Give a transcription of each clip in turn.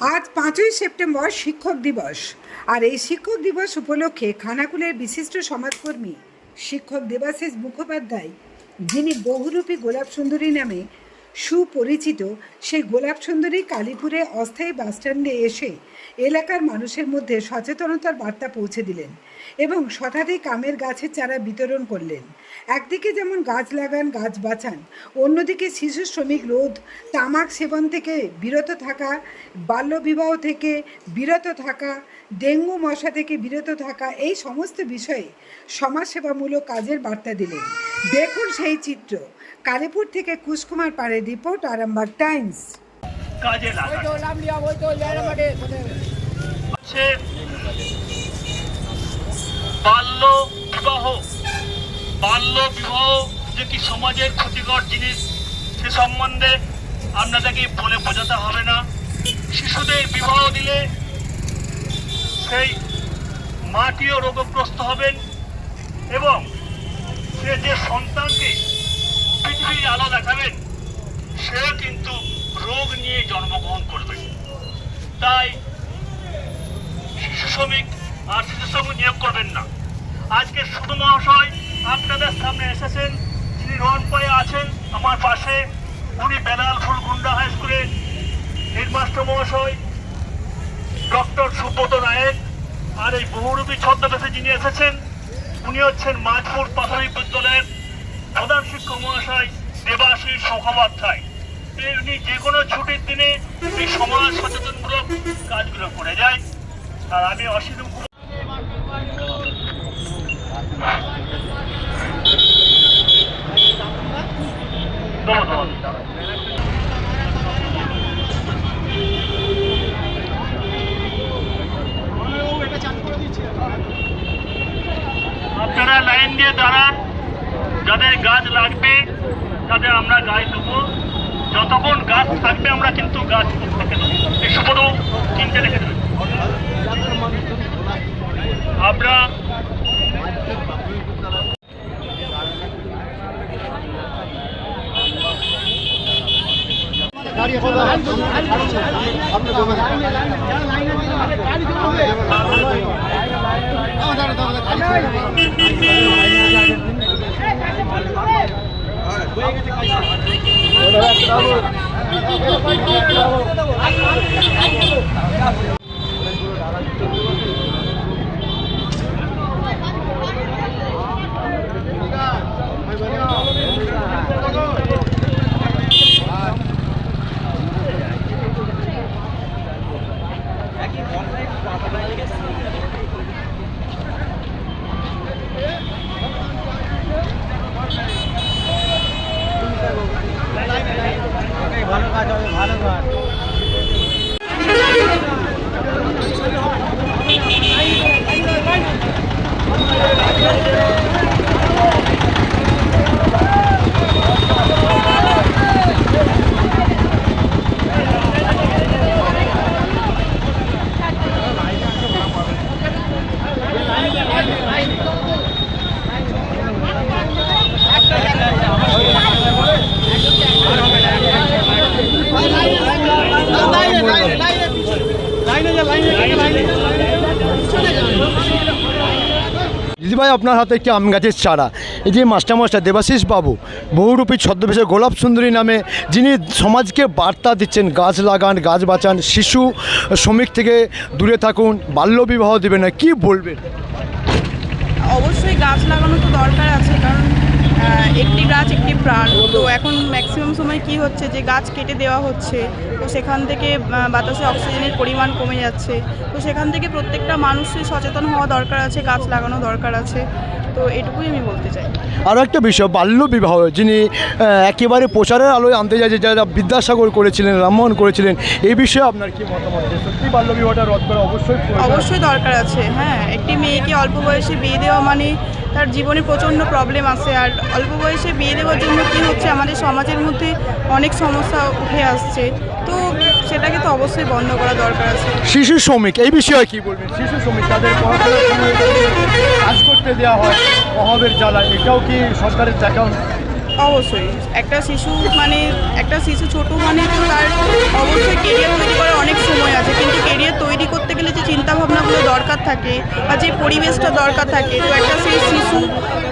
আজ পাঁচই সেপ্টেম্বর শিক্ষক দিবস। আর এই শিক্ষক দিবস উপলক্ষে খানাকুলের বিশিষ্ট সমাজকর্মী, শিক্ষক দেবাশিস মুখোপাধ্যায়, যিনি বহুরূপী গোলাপ সুন্দরী নামে সুপরিচিত, সেই গোলাপ সুন্দরী কালীপুরে অস্থায়ী বাসস্ট্যান্ডে এসে এলাকার মানুষের মধ্যে সচেতনতার বার্তা পৌঁছে দিলেন। এবং শতাধিক আমের গাছের চারা বিতরণ করলেন। একদিকে যেমন গাছ লাগান গাছ বাঁচান অন্যদিকে শিশু শ্রমিক রোধ তামাক সেবন থেকে বিরত থাকা বাল্যবিবাহ থেকে বিরত থাকা ডেঙ্গু মশা থেকে বিরত থাকা এই সমস্ত বিষয়ে সমাজসেবামূলক কাজের বার্তা দিলেন। দেখুন সেই চিত্র। কালীপুর থেকে কুশকুমার পাড়ের রিপোর্ট আরামবাগ টাইমস। কাজে হচ্ছে বাল্য বিবাহ বাল্য বিবাহ যে কি সমাজের ক্ষতিকর জিনিস, সে সম্বন্ধে আপনাদেরকে বলে বোঝাতে হবে না। শিশুদের বিবাহ দিলে সেই মাটিও রোগগ্রস্ত হবেন এবং সে যে সন্তানকে পৃথিবীর আলো দেখাবেন সে কিন্তু রোগ নিয়ে জন্মগ্রহণ করবে তাই শিশু শ্রমিক শিশু শ্রমিক নিয়োগ করবেন না। আজকে শুধু মহাশয় আপনাদের সামনে এসেছেন, যিনি রন পায়ে আছেন আমার পাশে, উনি বেলাল ফুল গুন্ডা হাই স্কুলের হেডমাস্টার মহাশয়, ডক্টর সুব্রত নায়ক, আর এই বহুরূপী ছদ্মবেশে যিনি এসেছেন, উনি হচ্ছেন মাঝপুর প্রাথমিক বিদ্যালয়ের প্রধান শিক্ষক মহাশয় দেবাশিস মুখোপাধ্যায় উনি যে কোনো ছুটির দিনে এই সমাজ সচেতনমূলক কাজগুলো করে যায় আর আমি অসীম আপনারা লাইন দিয়ে দাঁড়ান। যাদের গাছ লাগবে, তাদের আমরা গাছ দেবো। যতক্ষণ গাছ থাকবে, আমরা কিন্তু গাছ সুপদও কিনতে রেখে দেবেন। আমরা দাঁড়িয়ে দিদিভাই, আপনার হাতে একটি আম গাছের চারা। এই যে মাস্টারমশাই দেবাশিস বাবু, বহুরূপী ছদ্মবেশে গোলাপ সুন্দরী নামে যিনি সমাজকে বার্তা দিচ্ছেন, গাছ লাগান, গাছ বাঁচান, শিশু, শ্রমিক থেকে দূরে থাকুন বাল্যবিবাহ দেবে না, কি বলবেন? অবশ্যই গাছ লাগানো তো দরকার আছে, কারণ একটি গাছ একটি প্রাণ। তো এখন ম্যাক্সিমাম সময় কি হচ্ছে? যে গাছ কেটে দেওয়া হচ্ছে তো সেখান থেকে বাতাসে অক্সিজেনের পরিমাণ কমে যাচ্ছে। তো সেখান থেকে প্রত্যেকটা মানুষের সচেতন হওয়া দরকার আছে গাছ লাগানো দরকার আছে। তো এটুকুই আমি বলতে চাই। আরও একটা বিষয় বাল্যবিবাহ যিনি একেবারে প্রচারের আলোয় আনতে চাইছে যারা বিদ্যাসাগর করেছিলেন রামমোহন করেছিলেন এই বিষয়ে আপনার কি মতামত? সত্যি বাল্য বিবাহটা রদ করা অবশ্যই অবশ্যই দরকার আছে হ্যাঁ। একটি মেয়েকে অল্প বয়সে বিয়ে দেওয়া মানে তার জীবনে প্রচণ্ড প্রবলেম আছে। আর অল্প বয়সে বিয়ে দেওয়ার জন্য কী হচ্ছে? আমাদের সমাজের মধ্যে অনেক সমস্যা উঠে আসছে। তো সেটাকে তো অবশ্যই বন্ধ করা দরকার আছে। শিশু শ্রমিক এই বিষয়ে কি বলবেন? শিশু শ্রমিক তাদের কাজ করতে দেওয়া হয় অভাবের জ্বালা এটাও কি সরকারের দেখা অবশ্যই। একটা শিশু মানে একটা শিশু ছোট মানে তো তার অবশ্যই কেরিয়ার তৈরি করার অনেক সময় আছে দরকার থাকে বা যে পরিবেশটা দরকার থাকে তো একটা সেই শিশু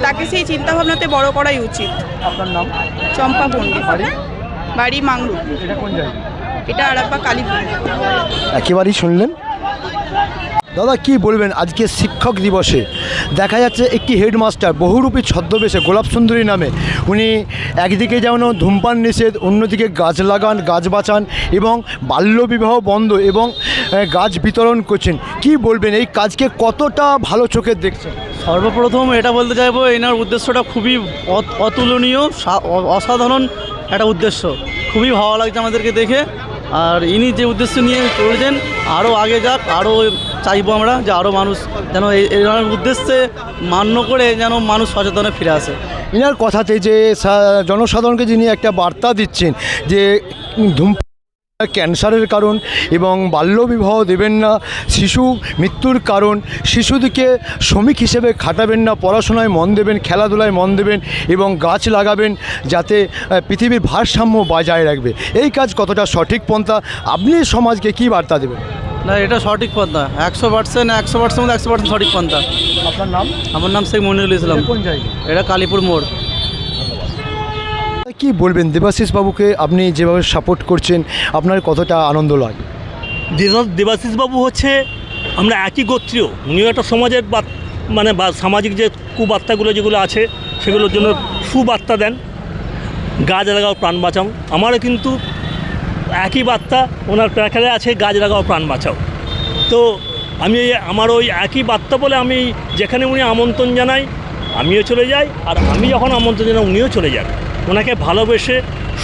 তাকে সেই চিন্তাভাবনাতে বড় করাই উচিত। আপনার নাম? চম্পা পণ্ডিত। বাড়ি? বাড়ি মাংরু। এটা কোন জায়গা? এটা আরাপ্পা কালীপুর। একেবারেই শুনলেন? দাদা, কি বলবেন? আজকে শিক্ষক দিবসে। দেখা যাচ্ছে একটি হেডমাস্টার বহুরূপী ছদ্মবেশে গোলাপ সুন্দরী নামে। উনি একদিকে যেমন ধূমপান নিষেধ, অন্যদিকে গাছ লাগান, গাছ বাঁচান এবং বাল্যবিবাহ বন্ধ এবং গাছ বিতরণ করছেন। কি বলবেন? এই কাজকে কতটা ভালো চোখে দেখছেন? সর্বপ্রথম এটা বলতে চাইব, এনার উদ্দেশ্যটা খুবই অত- অতুলনীয় অসাধারণ একটা উদ্দেশ্য। খুবই ভালো লাগছে আমাদেরকে দেখে। আর ইনি যে উদ্দেশ্য নিয়ে চলেছেন, আরও আগে যাক, আরও চাইব আমরা যে আরও মানুষ যেন এই এনার উদ্দেশ্যে মান্য করে যেন মানুষ সচেতনে ফিরে আসে। ইনার কথাতে যে জনসাধারণকে যিনি একটা বার্তা দিচ্ছেন যে ধূম ক্যান্সারের কারণ এবং বাল্যবিবাহ দেবেন না, শিশু মৃত্যুর কারণ, শিশুদিকে শ্রমিক হিসেবে খাটাবেন না, পড়াশোনায় মন দেবেন, খেলাধুলায় মন দেবেন এবং গাছ লাগাবেন যাতে পৃথিবীর ভারসাম্য বজায় রাখবে। এই কাজ কতটা সঠিক পন্থা, আপনি সমাজকে কি বার্তা দেবেন? না এটা সঠিক পন্থা। একশো পার্সেন্ট একশো পার্সেন্ট মধ্যে একশো পার্সেন্ট সঠিক পন্থা। আপনার নাম? আমার নাম শেখ মনিরুল ইসলাম। কোন জায়গা এটা কালীপুর মোড়। কি বলবেন দেবাশিস বাবুকে? আপনি যেভাবে সাপোর্ট করছেন আপনার কতটা আনন্দ লাগে? দেবাশিস বাবু হচ্ছে আমরা একই গোত্রীয়। উনিও একটা সমাজের মানে বা সামাজিক যে কুবার্তাগুলো যেগুলো আছে সেগুলোর জন্য সুবার্তা দেন। গাছ লাগাও প্রাণ বাঁচাও। আমারও কিন্তু একই বার্তা, ওনার প্যাকেলে আছে, গাছ লাগাও, প্রাণ বাঁচাও। তো আমি আমার ওই একই বার্তা বলে আমি যেখানে উনি আমন্ত্রণ জানাই, আমিও চলে যাই, আর আমি যখন আমন্ত্রণ জানাই, উনিও চলে যান। ওনাকে ভালোবেসে,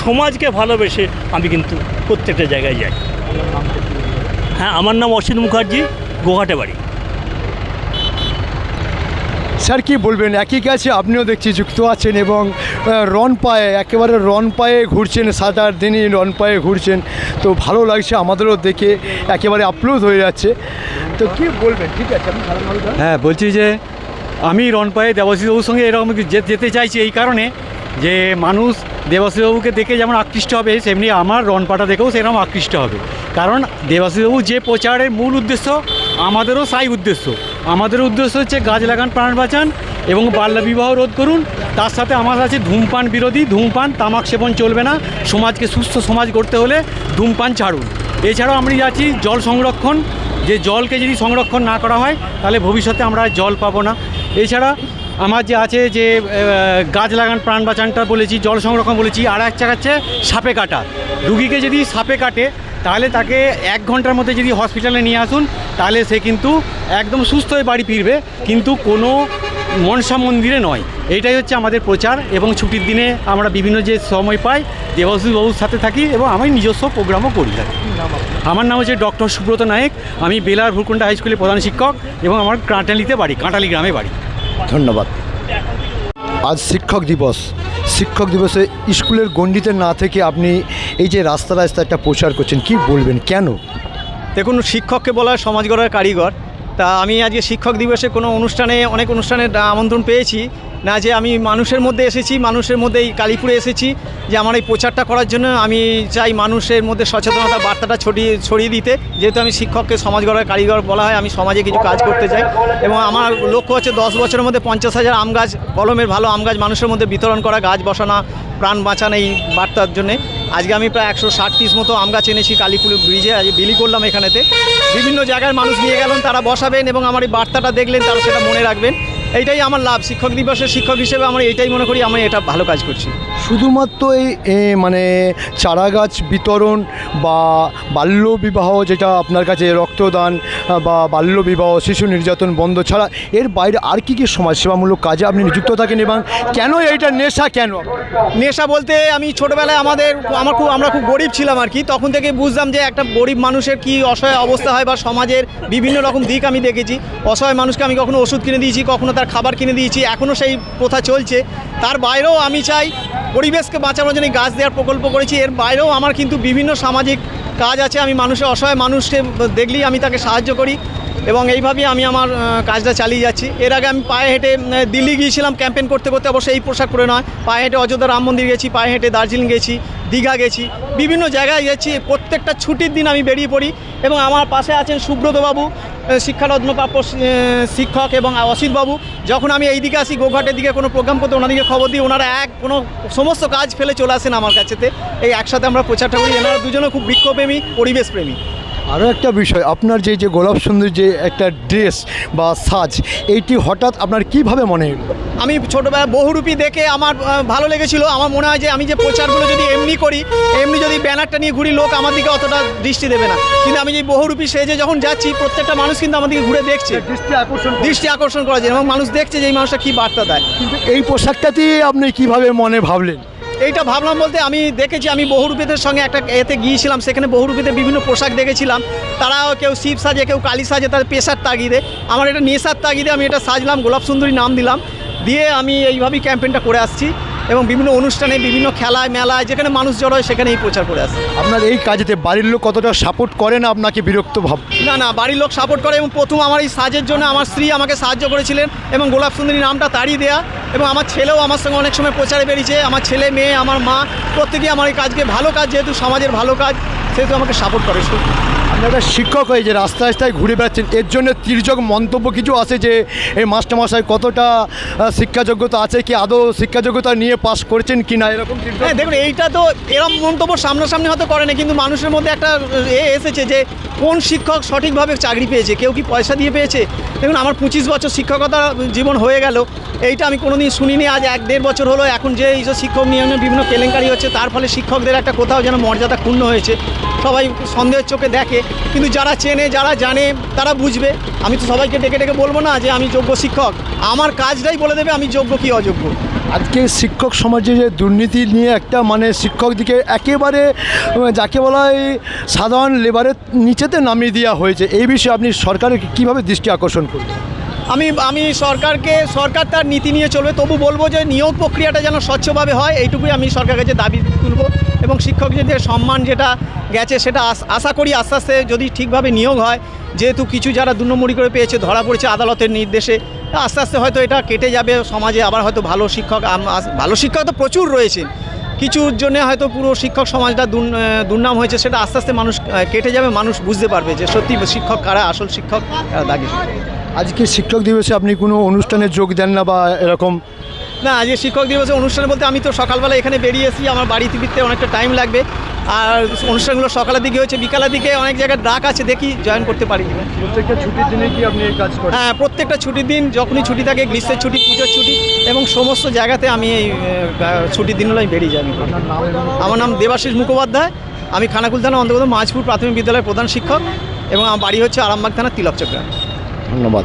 সমাজকে ভালোবেসে আমি কিন্তু প্রত্যেকটা জায়গায় যাই। হ্যাঁ আমার নাম অসিত মুখার্জি, গোঘাটে বাড়ি। স্যার, কি বলবেন? একই কাছে আপনিও দেখছি যুক্ত আছেন এবং রন পায়ে একেবারে রন পায়ে ঘুরছেন সাত আট দিনই রন পায়ে ঘুরছেন। তো ভালো লাগছে আমাদেরও দেখে একেবারে আপ্লুত হয়ে যাচ্ছে। তো কি বলবেন? ঠিক আছে মানুষ, হ্যাঁ? হ্যাঁ বলছি যে আমি রনপায়ে দেবাশিসবাবুর সঙ্গে এরকম যেতে চাইছি এই কারণে যে মানুষ দেবাশিসবাবুকে দেখে যেমন আকৃষ্ট হবে সেমনি আমার রনপাটা দেখেও সেরকম আকৃষ্ট হবে। কারণ দেবাশিসবাবু যে প্রচারের মূল উদ্দেশ্য আমাদেরও সাই উদ্দেশ্য। আমাদের উদ্দেশ্য হচ্ছে গাছ লাগান প্রাণ বাঁচান এবং বাল্যবিবাহ রোধ করুন। তার সাথে আমার আছে ধূমপান বিরোধী, ধূমপান, তামাক সেবন চলবে না। সমাজকে সুস্থ সমাজ করতে হলে ধূমপান ছাড়ুন। এছাড়াও আমি যাচ্ছি জল সংরক্ষণ। যে জলকে যদি সংরক্ষণ না করা হয়, তাহলে ভবিষ্যতে আমরা জল পাবো না। এছাড়া আমার যে আছে যে গাছ লাগান, প্রাণ বাঁচানটা বলেছি, জল সংরক্ষণ বলেছি, আর একটা হচ্ছে সাপে কাটা। রুগীকে যদি সাপে কাটে, তাহলে তাকে এক ঘণ্টার মধ্যে যদি হসপিটালে নিয়ে আসুন, তাহলে সে কিন্তু একদম সুস্থ হয়ে বাড়ি ফিরবে। কিন্তু কোনো মনসা মন্দিরে নয়। এইটাই হচ্ছে আমাদের প্রচার এবং ছুটির দিনে আমরা বিভিন্ন যে সময় পাই দেবাশিস বাবুর সাথে থাকি এবং আমি নিজস্ব প্রোগ্রামও করি থাকি। আমার নাম হচ্ছে ডক্টর সুব্রত নায়েক। আমি বেলার ভুরকুন্ডা হাই স্কুলের প্রধান শিক্ষক এবং আমার কাঁটালিতে বাড়ি কাঁটালি গ্রামে বাড়ি। ধন্যবাদ। আজ শিক্ষক দিবস। শিক্ষক দিবসে স্কুলের গণ্ডিতে না থেকে আপনি এই যে রাস্তা রাস্তা একটা প্রচার করছেন কি বলবেন? কেন? দেখুন শিক্ষককে বলা হয় সমাজ গড়ার কারিগর। তা আমি আজকে শিক্ষক দিবসে কোনো অনুষ্ঠানে, অনেক অনুষ্ঠানে আমন্ত্রণ পেয়েছি না যে আমি মানুষের মধ্যে এসেছি, মানুষের মধ্যে এই কালীপুরে এসেছি, যে আমার এই প্রচারটা করার জন্য আমি চাই মানুষের মধ্যে সচেতনতা বার্তাটা ছড়িয়ে ছড়িয়ে দিতে। যেহেতু আমি শিক্ষককে সমাজ গড়ার কারিগর বলা হয়, আমি সমাজে কিছু কাজ করতে চাই এবং আমার লক্ষ্য হচ্ছে দশ বছরের মধ্যে পঞ্চাশ হাজার আম গাছ, কলমের ভালো আম গাছ মানুষের মধ্যে বিতরণ করা, গাছ বসানো, প্রাণ বাঁচানো এই বার্তার জন্যে। আজকে আমি প্রায় একশো ষাট পিস মতো আম গাছ এনেছি কালীপুর ব্রিজে আজকে বিলি করলাম এখানেতে। বিভিন্ন জায়গার মানুষ নিয়ে গেলেন, তারা বসাবেন এবং আমার এই বার্তাটা দেখলেন, তারা সেটা মনে রাখবেন। এইটাই আমার লাভ শিক্ষক দিবসের শিক্ষক হিসেবে আমরা এটাই মনে করি আমি এটা ভালো কাজ করছি। শুধুমাত্র এই মানে চারা গাছ বিতরণ বা বাল্য বিবাহ যেটা আপনার কাছে রক্তদান বা বাল্য বিবাহ শিশু নির্যাতন বন্ধ ছাড়া এর বাইরে আর কি কি সমাজসেবামূলক কাজে আপনি নিযুক্ত থাকেন এবং কেন এইটা নেশা কেন? নেশা বলতে আমি ছোটোবেলায় আমাদের আমার খুব আমরা খুব গরিব ছিলাম আর কি তখন থেকে বুঝলাম যে একটা গরিব মানুষের কি অসহায় অবস্থা হয় বা সমাজের বিভিন্ন রকম দিক আমি দেখেছি। অসহায় মানুষকে আমি কখনো ওষুধ কিনে দিয়েছি কখনো তার খাবার কিনে দিয়েছি এখনও সেই প্রথা চলছে। তার বাইরেও আমি চাই পরিবেশকে বাঁচানোর জন্য গাছ দেওয়ার প্রকল্প করেছি। এর বাইরেও আমার কিন্তু বিভিন্ন সামাজিক কাজ আছে। আমি মানুষের অসহায় মানুষকে দেখলেই আমি তাকে সাহায্য করি এবং এইভাবেই আমি আমার কাজটা চালিয়ে যাচ্ছি। এর আগে আমি পায়ে হেঁটে দিল্লি গিয়েছিলাম ক্যাম্পেন করতে করতে অবশ্যই এই পোশাক পরে নয়। পায়ে হেঁটে অযোধ্যা রাম মন্দির গেছি, পায়ে হেঁটে দার্জিলিং গেছি, দীঘা গেছি, বিভিন্ন জায়গায় গেছি। প্রত্যেকটা ছুটির দিন আমি বেরিয়ে পড়ি এবং আমার পাশে আছেন সুব্রতবাবু। শিক্ষারত্নপ্রাপ্য প্রাপ্য শিক্ষক এবং অসিত বাবু, যখন আমি এই দিকে আসি, গোঘাটের দিকে কোনো প্রোগ্রাম করতে, ওনাদিকে খবর দিই, ওনারা এক, কোনো সমস্ত কাজ ফেলে চলে আসেন আমার কাছেতে। এই একসাথে আমরা প্রচারটা করি, এনারা দুজনও খুব বৃক্ষপ্রেমী পরিবেশপ্রেমী। আরও একটা বিষয় আপনার যে যে গোলাপ সুন্দর যে একটা ড্রেস বা সাজ এইটি হঠাৎ আপনার কীভাবে মনে আমি ছোটোবেলা বহুরূপী দেখে আমার ভালো লেগেছিল। আমার মনে হয় যে আমি যে প্রচারগুলো যদি এমনি করি এমনি যদি ব্যানারটা নিয়ে ঘুরি লোক আমার দিকে অতটা দৃষ্টি দেবে না। কিন্তু আমি যে বহুরূপী সেজে যখন যাচ্ছি প্রত্যেকটা মানুষ কিন্তু আমার দিকে ঘুরে দেখছে। দৃষ্টি আকর্ষণ দৃষ্টি আকর্ষণ করা যায়। এবং মানুষ দেখছে যে এই মানুষটা কী বার্তা দেয়। কিন্তু এই পোশাকটাতেই আপনি কীভাবে মনে ভাবলেন? এইটা ভাবলাম বলতে আমি দেখেছি, আমি বহুরূপীদের সঙ্গে একটা এতে গিয়েছিলাম, সেখানে বহুরূপীদের বিভিন্ন পোশাক দেখেছিলাম। তারা কেউ শিব সাজে, কেউ কালী সাজে তাদের পেশার তাগিদে। আমার এটা নেশার তাগিদে আমি এটা সাজলাম গোলাপ সুন্দরী নাম দিলাম। দিয়ে আমি এইভাবেই ক্যাম্পেইনটা করে আসছি। এবং বিভিন্ন অনুষ্ঠানে বিভিন্ন খেলায় মেলায় যেখানে মানুষ জড়ো হয় সেখানেই প্রচার করে আসে। আপনার এই কাজেতে বাড়ির লোক কতটা সাপোর্ট করে না আপনাকে বিরক্ত ভাব? না না বাড়ির লোক সাপোর্ট করে এবং প্রথম আমার এই সাজের জন্য আমার স্ত্রী আমাকে সাহায্য করেছিলেন এবং গোলাপ সুন্দরী নামটা তাড়িয়ে দেয়া এবং আমার ছেলেও আমার সঙ্গে অনেক সময় প্রচারে বেরিয়েছে। আমার ছেলে মেয়ে আমার মা প্রত্যেকেই আমার এই কাজকে ভালো কাজ যেহেতু সমাজের ভালো কাজ সেহেতু আমাকে সাপোর্ট করে আপনি একটা শিক্ষক হয়ে যে রাস্তায় রাস্তায় ঘুরে বেড়াচ্ছেন এর জন্য তির্যক মন্তব্য কিছু আছে যে এই মাস্টারমশাই কতটা শিক্ষাযোগ্যতা আছে কি আদৌ শিক্ষাযোগ্যতা নিয়ে পাস করেছেন কি না এরকম হ্যাঁ দেখুন এইটা তো এরম মন্তব্য সামনাসামনি হয়তো করে না কিন্তু মানুষের মধ্যে একটা এ এসেছে যে কোন শিক্ষক সঠিকভাবে চাকরি পেয়েছে কেউ কি পয়সা দিয়ে পেয়েছে? দেখুন আমার পঁচিশ বছর শিক্ষকতা জীবন হয়ে গেল এইটা আমি কোনো কোনোদিন শুনিনি আজ এক দেড় বছর হলো এখন যে এইসব শিক্ষক নিয়মে বিভিন্ন কেলেঙ্কারি হচ্ছে তার ফলে শিক্ষকদের একটা কোথাও যেন মর্যাদা ক্ষুণ্ণ হয়েছে। সবাই সন্দেহের চোখে দেখে কিন্তু যারা চেনে যারা জানে তারা বুঝবে। আমি তো সবাইকে ডেকে ডেকে বলব না যে আমি যোগ্য শিক্ষক। আমার কাজটাই বলে দেবে আমি যোগ্য কি অযোগ্য। আজকে শিক্ষক সমাজে যে দুর্নীতি নিয়ে একটা মানে শিক্ষকদিকে একেবারে যাকে বলা হয় সাধারণ লেবারের নিচেতে নামিয়ে দেওয়া হয়েছে এই বিষয়ে আপনি সরকারের কীভাবে দৃষ্টি আকর্ষণ করবেন? আমি আমি সরকারকে সরকার তার নীতি নিয়ে চলবে তবু বলব যে নিয়োগ প্রক্রিয়াটা যেন স্বচ্ছভাবে হয় এইটুকুই আমি সরকারের কাছে দাবি তুলব। এবং শিক্ষকদের যে সম্মান যেটা গেছে সেটা আস- আশা করি আস্তে আস্তে যদি ঠিকভাবে নিয়োগ হয় যেহেতু কিছু যারা দু নম্বরই করে পেয়েছে ধরা পড়েছে আদালতের নির্দেশে আস্তে আস্তে হয়তো এটা কেটে যাবে সমাজে আবার হয়তো ভালো শিক্ষক ভালো শিক্ষক তো প্রচুর রয়েছে। কিছুর জন্য হয়তো পুরো শিক্ষক সমাজটা দুর্ন- দুর্নাম হয়েছে সেটা আস্তে আস্তে মানুষ কেটে যাবে মানুষ বুঝতে পারবে যে সত্যি শিক্ষক কারা আসল শিক্ষক কারা দাগি আজকে শিক্ষক দিবসে আপনি কোনো অনুষ্ঠানে যোগ দেন না বা এরকম? না আজকে শিক্ষক দিবসে অনুষ্ঠান বলতে আমি তো সকালবেলা এখানে বেরিয়ে এসেছি আমার বাড়িতে ফিরতে অনেকটা টাইম লাগবে। আর অনুষ্ঠানগুলো সকালের দিকে হয়েছে বিকালের দিকে অনেক জায়গায় ডাক আছে দেখি জয়েন করতে পারি। প্রত্যেকটা ছুটির দিনে কি আপনি এই কাজ করেন? হ্যাঁ প্রত্যেকটা ছুটির দিন যখনই ছুটি থাকে গ্রীষ্মের ছুটি পুজোর ছুটি এবং সমস্ত জায়গাতে আমি এই ছুটির দিনগুলো আমি বেরিয়ে যাই আমার নাম দেবাশিস মুখোপাধ্যায়। আমি খানাকুল থানা অন্তর্গত মাঝপুর প্রাথমিক বিদ্যালয়ের প্রধান শিক্ষক এবং আমার বাড়ি হচ্ছে আরামবাগ থানা তিলকচক গ্রাম ধন্যবাদ।